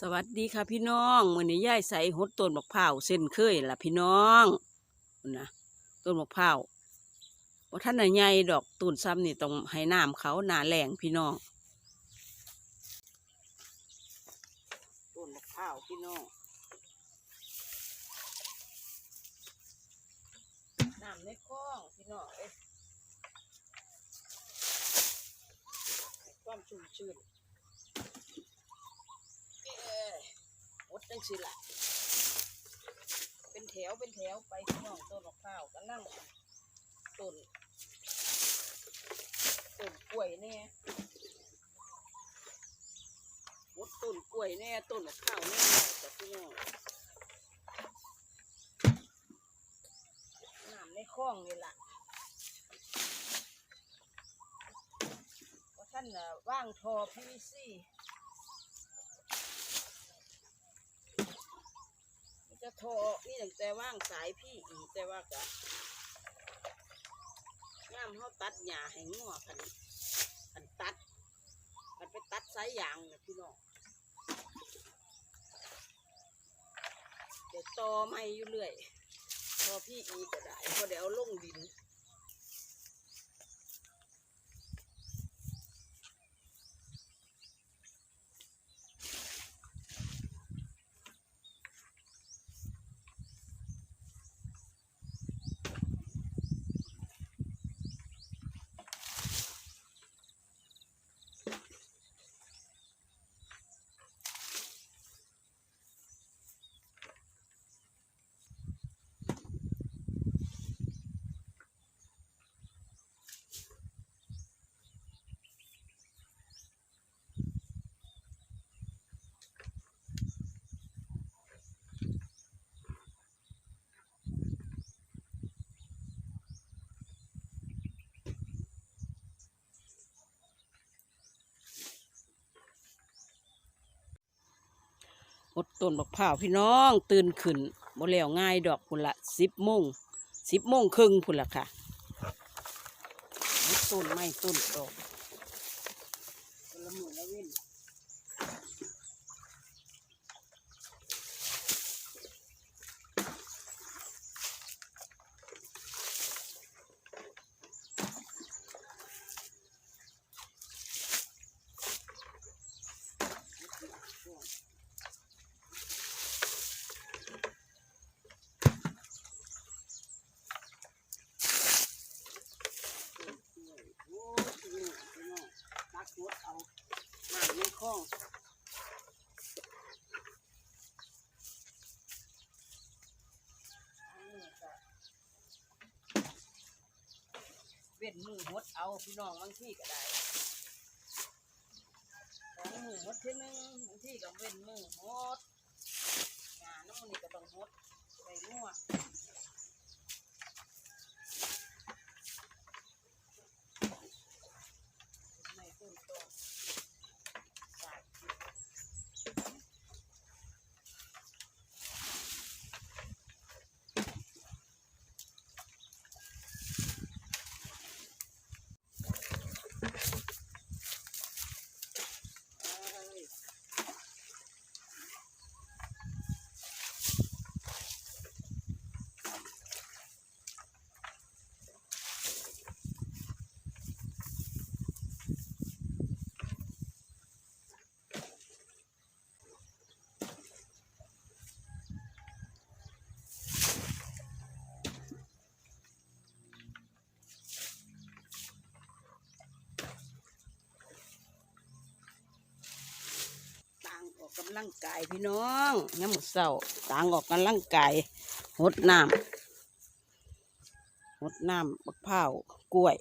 สวัสดีค่ะพี่น้องมือนี้ยายใส่หดต้นมะพร้าวเส้นเคยล่ะพี่น้องนะต้นมะพร้าวว่าท่านน่ะใหญ่ดอกต้นซ้ำนี่ต้องให้น้ำเขาหนาแรงพี่น้องต้นมะพร้าวพี่น้องน้ำในคลองพี่น้องเอ้ยให้ความชุ่มชื้น เอ้ยหมด จังสิละเป็นแถวเป็นแถวไปพี่น้องต้นมะพร้าวกันนั่งต้นต้นกล้วยแน่หมดต้นกล้วยแน่ต้นมะพร้าวแน่จ้ะพี่น้องน้ำในคลองนี่ล่ะว่าท่านว่างทอ PVC มัน จะโทรนี่ตั้งแต่ว่างสายพี่อีกแต่ว่ากะงามเขาตัดหญ้าให้งัวพันพันตัดมันไปตัดสายยางนะพี่น้องเดี๋ยวตอไม่อยู่เรื่อย พอพี่อีก็ได้เพอเดี๋ยวลงดิน อดต้นบักพร้าวพี่น้อง ตื่นขึ้นบ่แล้วง่ายดอกพุ่นละสิบโมงสิบโมงครึ่งพุ่นละค่ะต้นไม้ต้นดอกคนละมือละเว้นโอ้ยพี่น้องพี่น้องตักหมดเอา น้องเว้นมือหดเอาพี่น้องบางที่ก็ได้สองมือหดทีหนึงบางที่ก็เว้นมือหดงานน้ำมันนี่ก็ต้องหดไปนวไออกกำลังกายพี่น้องน้ำหมดเศร้าต่างออกกำลังกายหดน้ำหดน้ำมะพร้ากล้วย